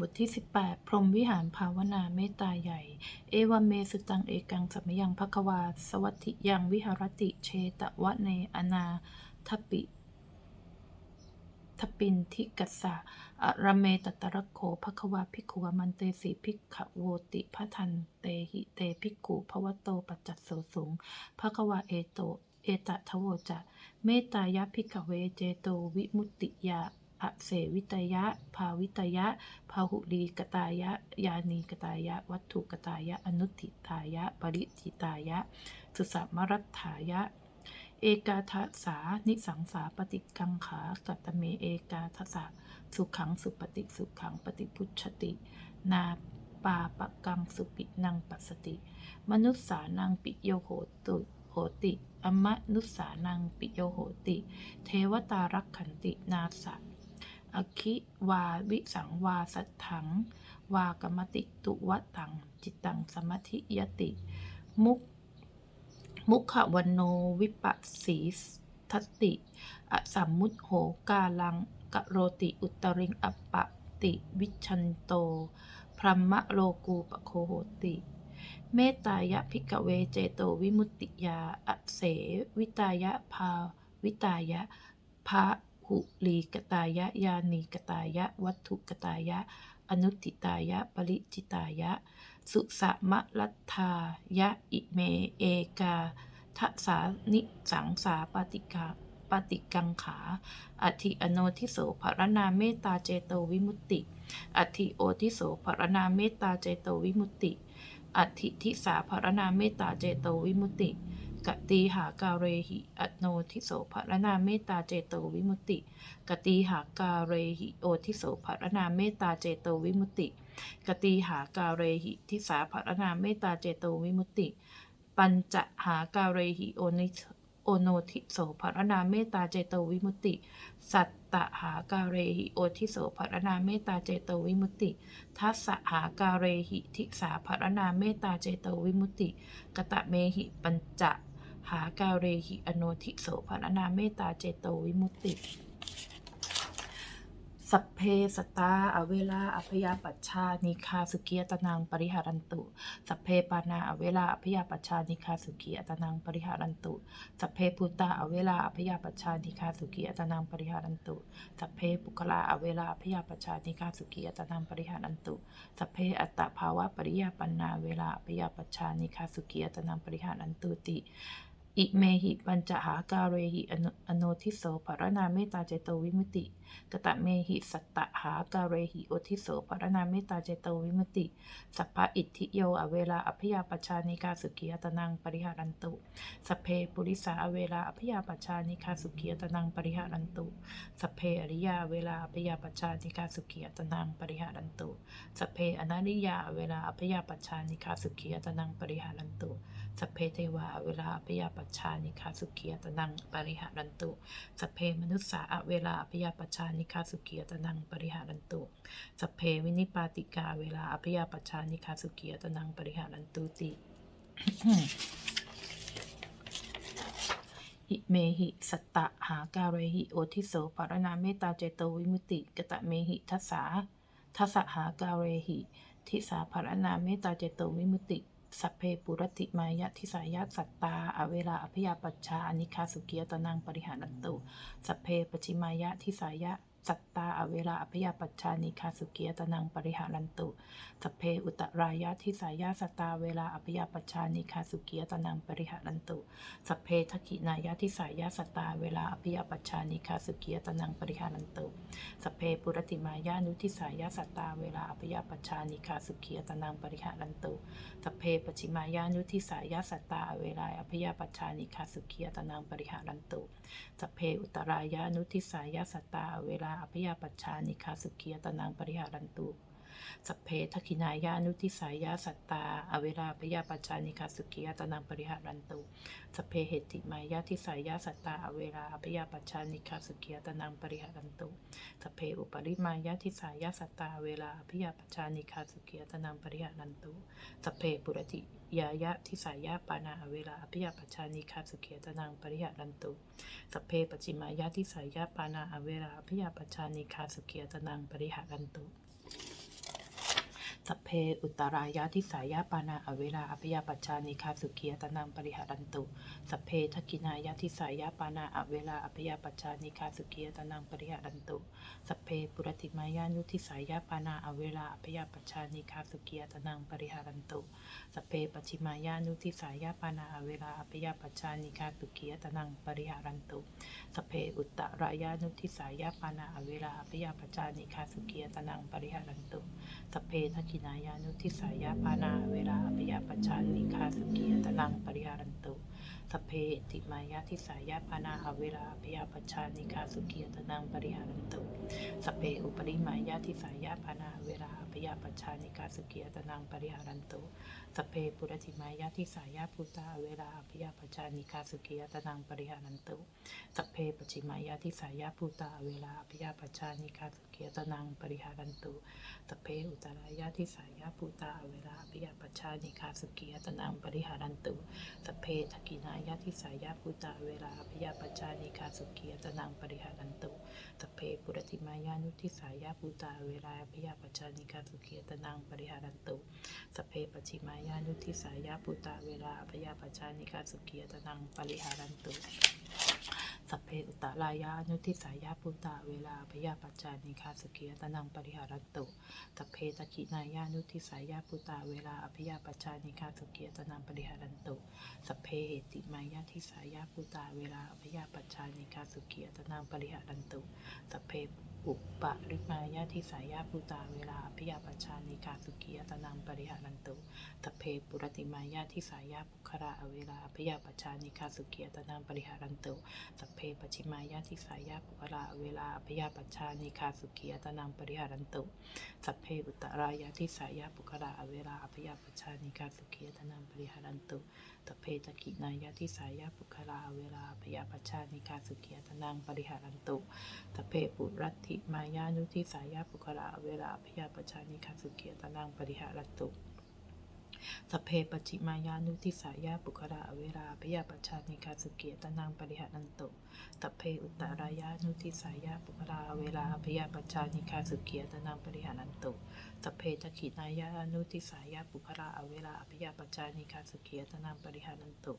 บทที่ 18 พรหมวิหารภาวนาเมตตาใหญ่ เอวเมสุตังเอกังสัมยังภควา สวัติยังวิหารติเชตวะเนอนาทปิทปินทิกัสสะอะระเมตตระโคภควาภิกขุมันเตสีภิกขโวติพะทันเตหิเตภิกขุภวโตปัจจัสโสสุงภควาเอโต เอตทะโวจะ เมตตายะภิกขเวเจโตวิมุตติยา อเสวิตยะ ภาวิตยะพาหุลีกตายะ ยานีกตายะ วัตถุกตายะ อนุติตายะ ปริจิตายะ สุสัมรัตถายะ เอกาทัสา นิสังสาปฏิกังขากัตเมเอกาทัสะสุขังสุปฏิสุขังปฏิพุชติ นาปาปะกังสุปินังปัสสติ มนุษสานังปิโยโหตุโหติอมนุษสานังปิโยโหติ เทวตารักขันตินาสะ อคิวาวิสังวาสัทถัง วากรรมติตุวตัง จิตตังสมาธิยติ มุกมุขวันโนวิปัสสีทัตติอสัมมุตโหกาลังกะโรติอุตริงอปปะติวิชันโต พรหมโลกูปโคโหติ เมตตายะพิกเวเจโตวิมุตติยาอเส วิตายะภาวิตายะภา หุลีกตายะยานีกตายะ วัตถุกตายะ อนุติตายะ ปริจิตายะ สุสะมะลัทธายะอิเมเอกาทสานิสังสาปฏิกาปฏิกังขา อธิอโนทิโสภรณาเมตตาเจโตวิมุตติ อธิโอทิโสภรณาเมตตาเจโตวิมุตติ อธิทิสาภรณาเมตตาเจโตวิมุตติ กตีหากาเรหิอโนทิโสภรณาเมตตาเจโตวิมุตติ กตีหากาเรหิโอทิโสภรณาเมตตาเจโตวิมุตติ กตีหากาเรหิทิสาภรณาเมตตาเจโตวิมุตติ ปัญจหากาเรหิโอนิโอโนทิโสภรณาเมตตาเจโตวิมุตติ สัตตหากาเรหิโอทิโสภรณาเมตตาเจโตวิมุตติ ทัสสหากาเรหิทิสาภรณาเมตตาเจโตวิมุตติ กตะเมหิปัญจ หากาเรหิอโนทิโสภรณาเมตตาเจโตวิมุตติ สัพเพสตาอเวลาอภยาปัชชานิคาสุขียตนังปริหารันตุ สัพเพปานาอเวลาอภยาปัชชานิคาสุขียตนังปริหารันตุ สัพเพพุตตาอเวลาอภยาปัชชานิคาสุขียตนังปริหารันตุ สัพเพปุคลาอเวลาอภยาปัชชานิคาสุขียตนังปริหารันตุ สัพเพอัตตภาวะปริยาปันนาเวลาอภยาปัชชานิคาสุขียตนังปริหารันตุติ อิเมหิปัญจหาการเรหิอโนทิโสภรณาเมตตาเจโตวิมุติ กตะเมหิสัตตหาการเรหิโอทิโสภรณาเมตตาเจโตวิมติ สัพพะอิทธิโยอเวลาอภยาปชานิกาสุขียตนังปริหารันตุสเพปุริสาอเวลาอภยาปชานิกาสุขียตนังปริหารันตุสัพเพอริยาเวลาอภยาปชานิกาสุขียตนังปริหารันตุสัพเพอนาริยาเวลาอภยาปชานิกาสุขียตนังปริหารันตุสัพเพเทวาเวลาอภยาปชานิคาสุขียตนังปริหารันตุสเพมนุสสาเวลาอภยาปชชานิคาสุขียตนังปริหารันตุสัพเพวินิปาติกาเวลาอภิยาปัชานิคาสุขียตนังปริหารันตุติหิเมหิสัตตะหาการเรหิโอทิโสปารณาเมตตาเจโตวิมุตติกตะเมหิทัสสาทัสสะหาการเรหิทิสาภารณาเมตตาเจโตวิมุตติ สัพเพปุรติมายะทิสายะสัตตา อเวลาอภยาปัชชาอนิคาสุกิยตนังปริหารันตุ สัพเพปชิมายะทิสายะ สัตตาอเวลาอภยาปัชชานิคาสุกิยตนังปริหารันตุสเพอุตรายะทิสายะสัตาเวลาอภยาปัชชานิคาสุกิยตนังปริหารันตุสเพทกขินายะทิสายะสัตาเวลาอภิยปัชชานิคาสุกิยตนังปริหารันตุสเพปุรติมายานุทิสายะสัตาเวลาอภิยปัชชานิคาสุกิยตนังปริหารันตุสเพปชิมายานุทิสายะสัตาเวลาอภิยปัชชานิคาสุกิยตนังปริหารันตุสเพอุตรายานุทิสายะสัตตาเวลาอภิยปัชชานิคาสุกิยตนังปริหารันตุ สัพเพทักขินายานุทิสายาสัตตา อเวลาพยาปัจจานิคาสุกิยตนังปริหารันตุสัพเพเหติมายาทิสายาสัตตา อเวลาพยาปัจจานิคาสุกิยตนังปริหารันตุสัพเพอุปริมายาทิสายาสัตตาเวลาพยาปัจจานิคาสุกิยตนังปริหารันตุสัพเพปุรติยายะทิสายาปานาอเวลาพยาปัจจานิคาสุกิยตนังปริหารันตุสัพเพปจิมายาทิสายาปานาอเวลาพยาปัจจานิคาสุกิยตนังปริหารันตุ สัพเพอุตตรายะทิสายะปานาอเวลาอภยาปัจจานิคาสุขียตนังปริหารันตุ สัพเพทักินายะทิสายะปานาอเวลาอภยาปัจจานิคาสุขียตนังปริหารันตุ สัพเพปุรติมายานุทิสายะปานาอเวลาอภยาปัจจานิคาสุขียตนังปริหารันตุ สัพเพปัจฉิมายานุทิสายะปานาอเวลาอภยาปัจจานิคาสุขียตนังปริหารันตุ สัพเพอุตตรายานุทิสายะปานาอเวลาอภยาปัจจานิคาสุขียตนังปริหารันตุ สัพเพทักินายานุทิสายะปานาเวลาอภิยปัจจานิคาสุขียตนังปริหารันตุสเพติมายาทิสายะปานาเวลาอภิยปัจจานิคาสุขียตนังปริหารันตุสเพอุปริมายาทิสายะปานาเวลาอภิยปัจจานิคาสุขียตนังปริหารันตุสเพปุรติมายาทิสายะพุตตาเวลาอภิยปัจจานิคาสุขียตนังปริหารันตุสเพปจิมายาทิสายะพุตตาเวลาอภิยปัจจานิคาสุ ขียตนังปริหารันตุสัพเพอุตรายะทิสายะภูตาเวลาปิยปัจชานิคาสุกิยตนังปริหารันตุสัพเพทกินายะทิสายะภูตาเวลาปิยปัจชานิคาสุกิยตนังปริหารันตุสัพเพปุรติมายานุทิสายะภูตาเวลาปิยปัจชานิคาสุกิยตนังปริหารันตุสัพเพปจิมายานุทิสายะภูตาเวลาปิยปัจชานิคาสุกิยตนังปริหารันตุ สัพเพอุตตรายานุทิสายาปุตตาเวลาพยาปัจจานิคาสกิยตนังปริหารันตุสัพเพตะกินายานุทิสายาปุตตาเวลาอภิยาปัจจานิคาสกิยตนังปริหารันตุสัพเพเหติมายาทิสายาปุตตาเวลาอภิยาปัจจานิคาสกิยตนังปริหารันตุสัพเพ อุปะริมายาทิสายาปุตาเวลาอภิยาปัจจานิคาสุกิยตนังปริหารันตุสัพเพปุรติมายาทิสายาปุคระอเวลาอภิยาปัจจานิคาสุกิยตนังปริหารันตุสัพเพปจิมายาทิสายาปุระเวลาอภิยาปัจชานิคาสุขียตนังปริหารันตุสัพเพอุตตรายาทิสายาปุระเวลาอภิยาปัจชานิคาสุขียตนังปริหารันตุสัพเพตะกินายาทิสายาปุระเวลาอภิยาปัจชานิคาสุขียตนังปริหารันตุสัพเพปุรัตถิมายานุทิสายาปุระเวลาพยาปชานิคาสุขียตนังปริหารันตุสเพปจิมายานุทิสายาปุคระเวลาพยาปชานิคาสุเกียตนังปริหารันตุสัพเพอุตตรายานุทิสายาปุคระเวลาพยาปัจจานิคาสุเกียตนางปริหารันตุสัพเพตขินายานุทิสายาปุคระเวลาพยาปัจจานิคาสุเกียตนางปริหารันตุ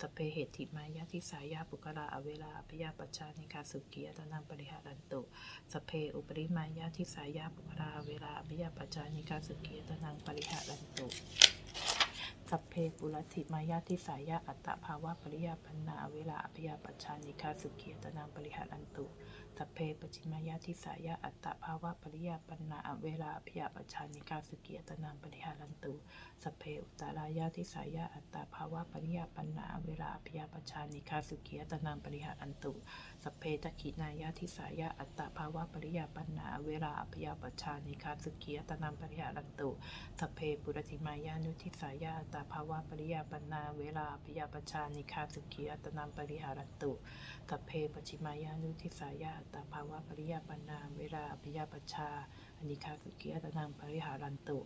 สัพเพเหติมายาทิสายาปุคระเวลาพยาปัจจานิคาสุเกียตนางปริหารันตุสัพเพอุปริมายาทิสายาปุคระเวลาพยาปัจจานิคาสุเกียตนางปริหารันตุ สัพเพปุรติมายาทิสายาอัตตภาวะปริยาปันนาเวลาอภิยาปัจชานิคาสุขียตนามปริหารันตุ สัพเพปจิมายาทิสายาอัตตภาวะปริยาปันนาเวลาอภิยาปชานิคาสุขียตนางปริหารันตุสัพเพอุตตรายาทิสายาอัตตภาวะปริยาปันนาเวลาอภิยาปชานิคาสุขียตนางปริหารันตุสัพเพตะขินายาทิสายาอัตตภาวะปริยาปันนาเวลาอภิยาปชานิคาสุขียตนางปริหารันตุสัพเพปุรติมายานุทิสายาอัตตาภาวะปริยาปันนาเวลาปิยาปชานิคาสุขีอัตนามปริหารันตุสัพเพปชิมายานุทิสายาอัตตาภาวะปริยาปันนาเวลาปิยาปชาอนิคาสุขีอัตนามปริหารันตุ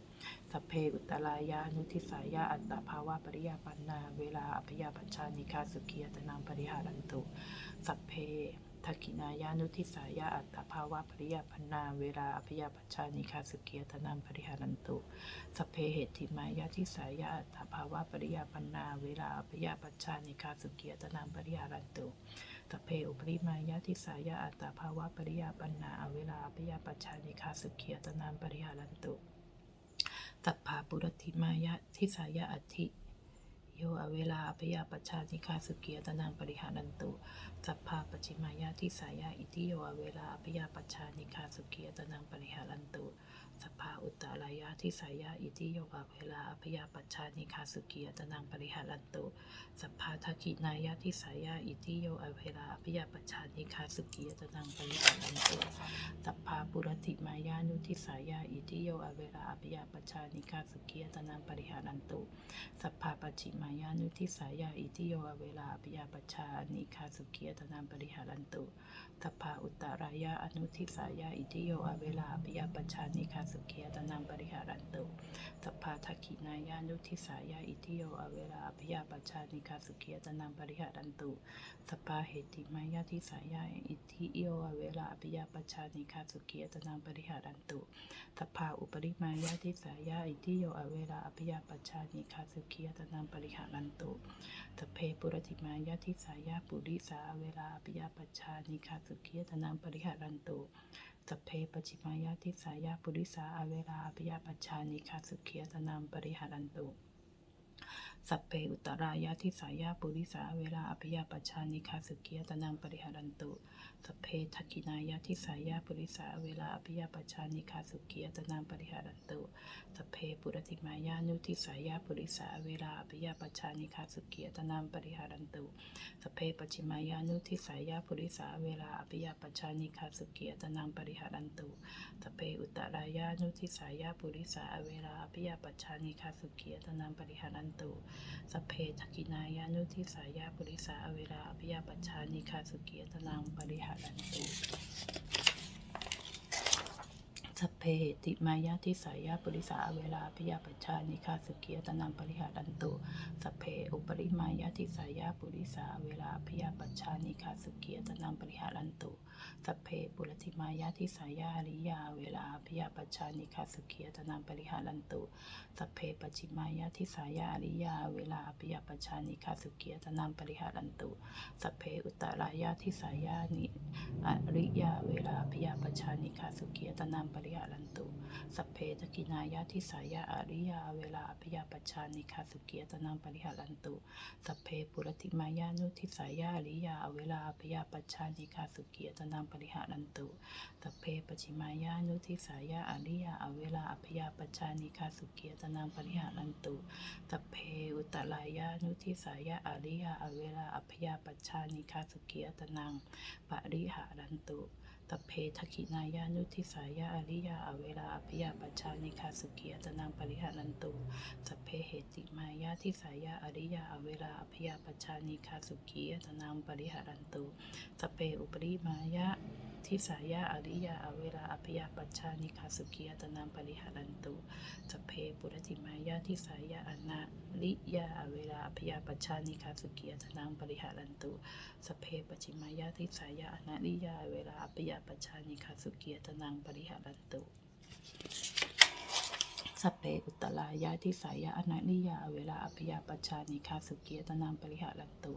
สัพเพอุตตรายานุทิสายาอัตตาภาวะปริยาปันนาเวลาอภิยาปชานิคาสุขีอัตนามปริหารันตุสัพเพทักินายานุทิสายาอัตตภาวะปริยาพันนาเวลาอภิยาปัจชานิคาสุเกียตนามปริหารันตุสเพเหติมายาทิสายาอัตตภาวะปริยาพันนาเวลาอภิยาปัจชานิคาสุเกียตนามปริหารันตุ สัพเพอุปริมายาทิสายาอัตตาภาวะปริยาปันนาเวลาอภิยาปัจชานิคาสุเกียตนามปริหารันตุสัพพาปุรติมายาทิสายาอัติโยอเวลาอภิยาปัจชานิคาสุเกียตนามปริหารันตุสัพพาปจิมายาทิสายาอิติโยอเวลาอภิยาปัจชานิคาสุขียตนังปริหารันตุ สัพพาอุตตรายาทิสายาอิติโยอเวลาอภิยาปัจชานิคาสุขียตนังปริหารันตุสัพพาทักขินายาทิสายาอิติโยอเวลาอภิยาปัจชานิคาสุขียตนังปริหารันตุสัพพาปุรติมายานุทิสายาอิติโยอเวลาอภิยาปัจชานิคาสุขียตนังปริหารันตุสัพพาปัจฉิมายานุทิสายาอิติโยอเวลาอภิยาปัจชานิคาสุขียตนามปริหารันตุสัพพาอุตตรายาอนุทิสายาอิติโยอเวลาอภิยาปัจชานิคาสุขีอัตนังปริหารันตุสัพพาทักขินายานุทิสายาอิทิโยอเวลาอภิยาปชานิคาสุขีอัตนังปริหารันตุสัพพาเหติมายาทิสายาอิทิโยอเวลาอภิยาปชานิคาสุขีอัตนังปริหารันตุสัพพาอุปริมายาทิสายาอิทิโยอเวลาอภิยาปชานิคาสุขีอัตนังปริหารันตุสพเพปุรติมายาทิสายาปุริสาเวลาปิยาปชชานิคาสุขียตนังปริหารันตุ สเพปชิมายาทิสายาปุริสาอเวลาปิยาปัชชานิคาสุขียตนามปริหารันตุ สัพเพอุตรายาทิสายาปุริสาเวลาอภิยาปชานิคาสุขียตนังปริหารันตุสัพเพทักินายาทิสายาปุริสาเวลาอภิยาปชานิคาสุขียตนังปริหารันตุสัพเพปุรติมายานุทิสายาปุริสาเวลาอภิยาปชานิคาสุขียตนังปริหารันตุสัพเพปจิมายานุทิสายาปุริสาเวลาอภิยาปชานิคาสุขียตนังปริหารันตุสัพเพอุตรายานุทิสายาปุริสาเวลาอภิยาปชานิคาสุขียตนังปริหารันตุสัพเพทกินายานุทิสายาปุริสาเวลาอภิยาปัชชานิคาสุขียตนางปริหารันตุ สเพติมายาทิสายาปุริสาเวลาพยาปัชชานิคาสุขียตนังปริหารันตุสเพอุปริมายาทิสายาปุริสาเวลาพยาปัชชานิคาสุขียตนังปริหารันตุสเพปุรติมายาทิสายาอริยา เวลาพยาปัชชานิคาสุขียตนังปริหารันตุสเพปจิมายาทิสายาอริยา เวลาพยาปัชชานิคาสุขียตนังปริหารันตุสเพอุตตรายาทิสายานิอริยา เวลาพยาปัชานิคาสุขียตนามปริหารันตุ สัพเพตกินายาทิสายาอริยาเวลาพยาปชานิคาสุขียตนามปริหารันตุ สัพเพปุรติมายานุทิสายาอริยาเวลาพยาปชานิคาสุขียตนามปริหารันตุ สัพเพปจิมายานุทิสายาอริยาเวลาพยาปชานิคาสุขียตนามปริหารันตุ สัพเพอุตตรายานุทิสายาอริยาเวลาอพยาปัชชานิคาสุขียตนังปริหารันตุ ตเพทคินายานุทิสายาอริยาอเวลาอภิยาปัชชานิคาสุกียตนางปริหารันตุสัพเพเหติมายาทิสายาอริยาอเวลาอภิยาปัชชานิคาสุกียตนางปริหารันตุสัพเพอุปริมายา ทิสายาอริยาอเวลาอภิยาปัชชานิคาสุขียตนังปริหารันตุสเพปุรติมายาทิสายาอนาลิยาอเวลาอภิยาปัชชานิคาสุขียตนังปริหารันตุสเพปจิมายาทิสายาอนาลิยาอเวลาอภิยาปชานิคาสุเกียตนังปริหารันตุ สัพเพอุตตรายาทิสายาอนาริยา เวลาอปยาปชานิคาสุเกียตนังปริหารันตุ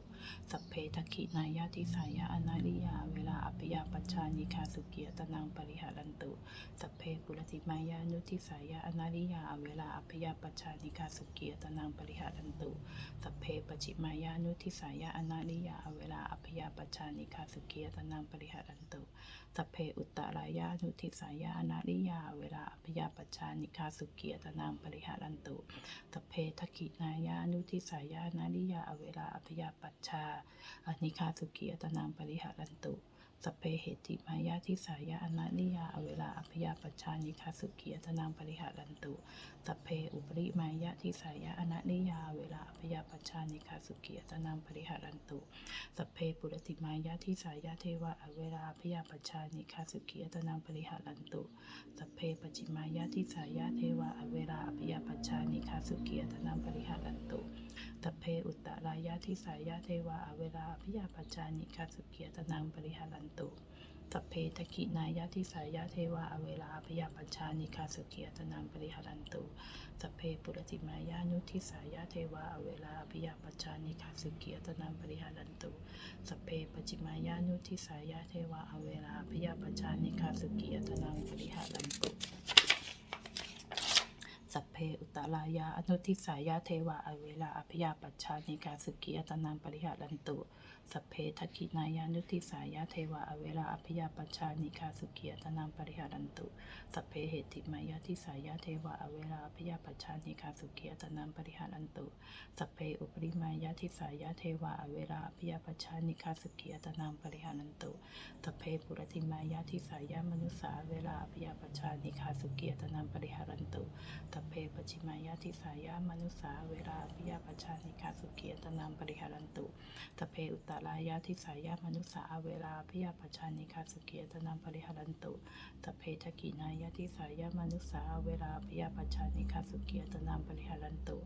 สัพเพทักขินายาทิสายาอนาริยา เวลาอปยาปชานิคาสุเกียตนังปริหารันตุ สัพเพปุรติมายานุทิสายาอนาริยา เวลาอปยาปชานิคาสุเกียตนังปริหารันตุ สัพเพปจิมายานุทิสายาอนาริยา เวลาอพยาปชานิคาสุขียตนังปริหารันตุ สัพเพอุตตรายานุทิสายาอนาริยา เวลาอพยาปชานิคาสุขียตนังปริหารันตุสเพทกขินายานุทิสายานาริยาอเวลาอพยาปัชชาอนิคาสุขียตนังปริหารันตุ สัพเพเหติมายาทิสายาอนานิยาเวลาอภยาปัชชานิคาสุขียตนางปริหารันตุสัพเพอุปริมายาทิสายาอนานิยาเวลาอภยาปัชชานิคาสุขียตนางปริหารันตุสัพเพปุรติมายาทิสายาเทวะเวลาอภยาปัชชานิคาสุขียตนางปริหารันตุสัพเพปจิมายาทิสายาเทวะเวลาอภยาปัชชานิคาสุขียตนางปริหารันตุสัพเพอุตตรายาทิสายาเทวะเวลาอภิยาปัจจานิคาสุเกียตนังปริหารันตุสัพเพทกินายาทิสายาเทวะเวลาอภิยาปัจจานิคาสุเกียตนังปริหารันตุสัพเพปุรติมายานุทิสายาเทวะเวลาอภิยาปัจจานิคาสุเกียตนังปริหารันตุสัพเพปจิมายานุทิสายาเทวะเวลาอภิยาปัจจานิคาสุเกียตนังปริหารันตุสัพเพอุตตรายาอนุทิสายาเทวะอเวลาอภิยาปัชชานิกาสุกิยตนังปริหารันตุ สเพทักขินายานุทิสายาเทวะอเวลาอภิยาปัชชานิกาสุเกิยตนังปริหารันตุสเพเหติมายาทิสายาเทวะอเวลาอภิยาปัชชานิกาสุเกิยตนังปริหารันตุสเพอุปริมายาทิสายาเทวะอเวลาอภิยาปัชชานิกาสุเกิยตนังปริหารันตุสเพปุรติมายาทิสายามนุสาเวลาอภิยาปัชชานิคาสุเกิยตนังปริหารันตุสเพปจิมายาทิสายามนุสาเวลาพิยาปชานิคาสุขียตนามปริหารันตุสเพอุตตรายาทิสายามนุสาเวลาพิยาปชานิคาสุขียตนามปริหารันตุสเพทกินายาทิสายามนุสาเวลาพิยาปชานิคาสุขียตนามปริหารันตุ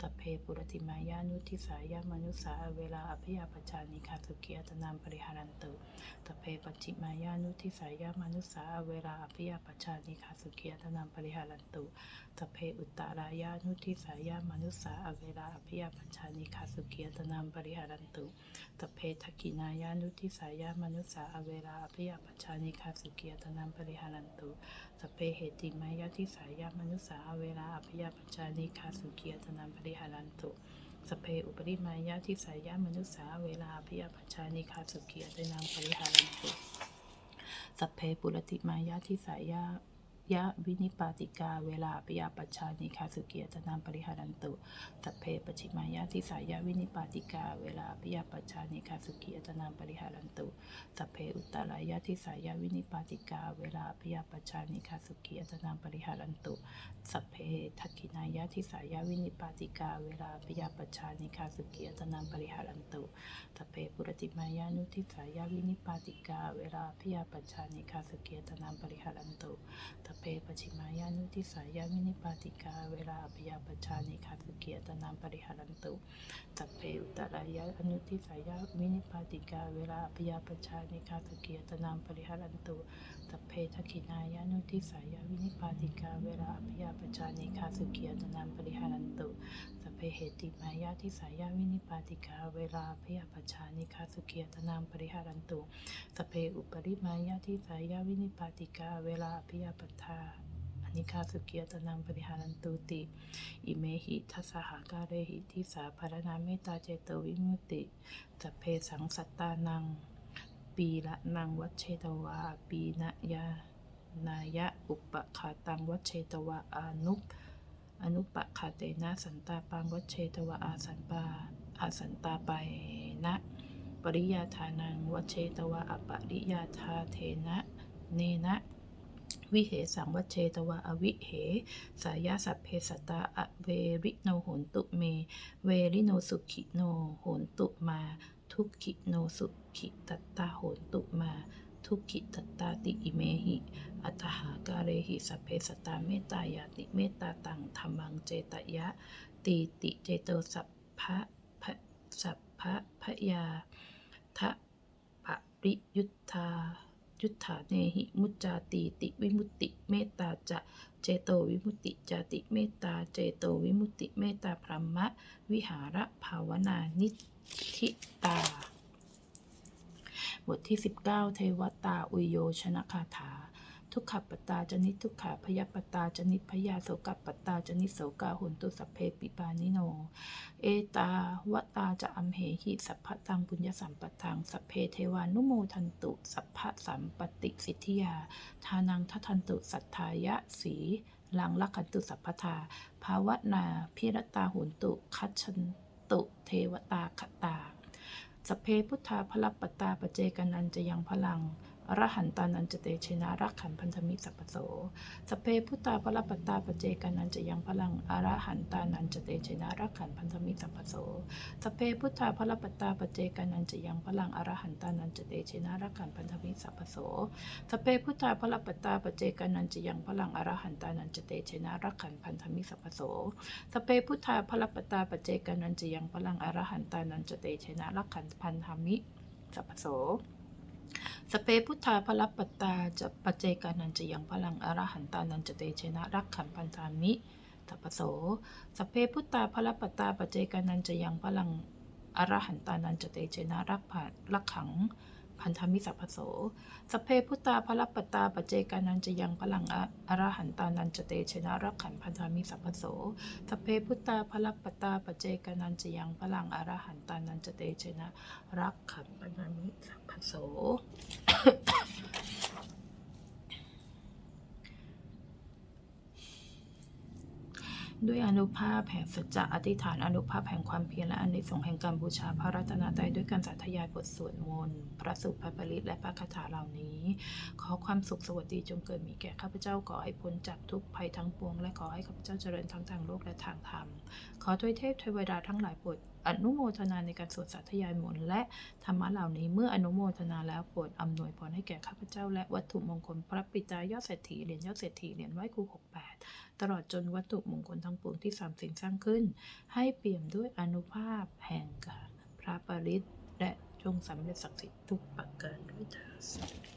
สเพปุรติมายานุทิสายามนุสาเวลาอภิยาปชานิคาสุขียตนามปริหารันตุสเพปัจิมายานุทิสายามนุสาเวลาอภิยาปชานิคาสุขียตนามปริหารันตุสเพอุตตรายานุทิสายามนุสาเวลาอภิยาปชานิคาสุขียตนามปริหารันตุสพเพทกินายานุทิสายามนุสาเวลาอภิยาปชานิคาสุขียตนามปริหารันตุสพเพเหติมายาทิสายามนุสาเวลาอภิยาปชานิคาสุขียตนามปริหารันตุสพเพอุปริมายาทิสายามนุสาเวลาอภิยาปชานิคาสุขียตนามปริหารันตุสัพเพปุรติมายาทิสายา ยะวินิปาติกา เวลาปยาปัชชานิคาสุเกียตนามปริหารันตุสัพเพปชิมายาทิสายาวินิปาติกา เวลาปยาปัชชานิคาสุเกียตนามปริหารันตุสัพเพอุตตรายาทิสายาวินิปาติกา เวลาปยาปัชชานิคาสุเกียตนามปริหารันตุสัพเพทักขินายาทิสายาวินิปาติกา เวลาปยาปัชชานิคาสุเกียตนามปริหารันตุสัพเพปุรติมายานุทิสายาวินิปาติกา เวลาพยาปัจจานิคาสเกียตนามปริหารันตุสัพเพปชิมายานุทิสายาวินิปาติกา เวลาอภิยาปัจจานิคาสเกียตนามปริหารันตุตัพเพอุตรายาอนุทิสายาวินิปาติกา เวลาอภิยาปัจจานิคาสเกียตนามปริหารันตุ สเพทักขินายานุทิสายาวินิปาติกาเวลาพิยาปัจานิคาสุเกียตนามปริหารันตุสเพเหติมายาทิสายาวินิปาติกาเวลาพิยาปัจานิคาสุเกียตนามปริหารันตุสเพอุปริมายาทิสายาวินิปาติกาเวลาพิยาปัฏฐาอนิคาสุเกียตนามปริหารันตุติ อิเมหิทัสหาการเรหิทิสาภารนาเมตตาเจโตวิมุตติสพเพสังสัตตานัง ปีละนังวัชเชตวา ปีนะยานายะอุปคาตังวัชเชตวาอานุปอนุปะคาเตนะสันตาปังวัชเชตวะอาสันปาอาสันตาไปนะ ปริยาทานังวัชเชตวะอปริยาทาเทนะ เนนะวิเหสังวัชเชตวะอวิเห สายาสัพเพสตตาอเวริโนโหนตุเม เวริโนสุขิโนโหนตุมา ทุกขิโนสุขิตัตตาโหนตุมา ทุกขิตัตตาติอิเมหิ อัตหาการเรหิสัพเพสตาเมตตายาติเมตตาตังธรรมังเจตยะ ตีติเจโตสัพพะพะสัพพะพะยาทะปะริยุทธายุทธาเนหิมุจจาตีติวิมุตติเมตตาจะเจโตวิมุตติจติเมตตาเจโตวิมุตติเมตตาพรหมะ วิหาระภาวนานิ ธิตา บทที่ 19 เทวตาอุยโยชนะคาถา ทุกขปตตาจนิทุกขาพยปตตาจนิพยาโสกปตตาจนิโสกาหุนตุสัพเพปิปานิโน เอตาวตาจะอัมเหหิสัพพะตังปุญญสัมปทังสัพเพเทวานุโมทันตุสัพพะสัมปติสิทธิยา ทานังทัทันตุสัทธายะสีลังลักขันตุสัพพทาภาวนาพิรตาหุนตุคัจฉัน ตุเทวตาคตาสเพพุทธาพลปตตาปเจกันันจะยังพลัง อรหันตานันจเตชินะรักขันพันธมิสัพโสสเพพุทธาพลปตตาปเจกันันจะยังพลังอรหันตานันจเตชินะรักขันพันธมิสัพโสสเพพุทธาพลปตตาปเจกันันจะยังพลังอรหันตานันจเตชินะรักขันพันธมิสัพโสสเพพุทธาพลปตตาปเจกันันจะยังพลังอรหันตานันจเตชินะรักขันพันธมิสัพโสสเปพุทธาพลปตาปเจกานันจะยังพลังอรหันตานันจเตชนะรักขันพันธามิสัพโส สเปพุทธาพลปตตาจะปเจกานันจะยังพลังอรหันตานันจะเตชนะรักขันปันธามิสัพพโส สเปพุทธาพลปตตาปเจกานันจะยังพลังอรหันตานันจะเตชนะรักผ่านรักขัง พันธมิสัพพโส สเพพุตตาพลปตาปเจกานันจะยังพลังอรหันตานันจเตชนะรักขันพันธมิสัพพโส สเพพุตตาพลปตาปเจกานันจะยังพลังอรหันตานันจเตชนะรักขันพันธมิสัพพโส ด้วยอนุภาพแห่งสัจจะอธิษฐานอนุภาพแห่งความเพียรและอนิสงส์แห่งการบูชาพระรัตนตรัยด้วยการสาธยายบทสวดมนต์พระสุภาพริตและพระคาถาเหล่านี้ ขอความสุขสวัสดีจงเกิดมีแก่ข้าพเจ้าขอให้พ้นจากทุกภัยทั้งปวง และขอให้ข้าพเจ้าเจริญทั้งทางโลกและทางธรรม ขอทวยเทพเทวดาทั้งหลายโปรด อนุโมทนาในการสวดสาธยายมนต์และธรรมะเหล่านี้เมื่ออนุโมทนาแล้วโปรดอำนวยพรให้แก่ข้าพเจ้า และวัตถุมงคลพระปิตายอดเศรษฐีเหรียญยอดเศรษฐีเหรียญไหว้ครูหกแปดตลอดจนวัตถุมงคลทั้งปวงที่สามสิ่งสร้างขึ้น ให้เปี่ยมด้วยอนุภาพแห่งพระปริตและจงสำเร็จศักดิ์สิทธิ์ทุกประการด้วยเถิด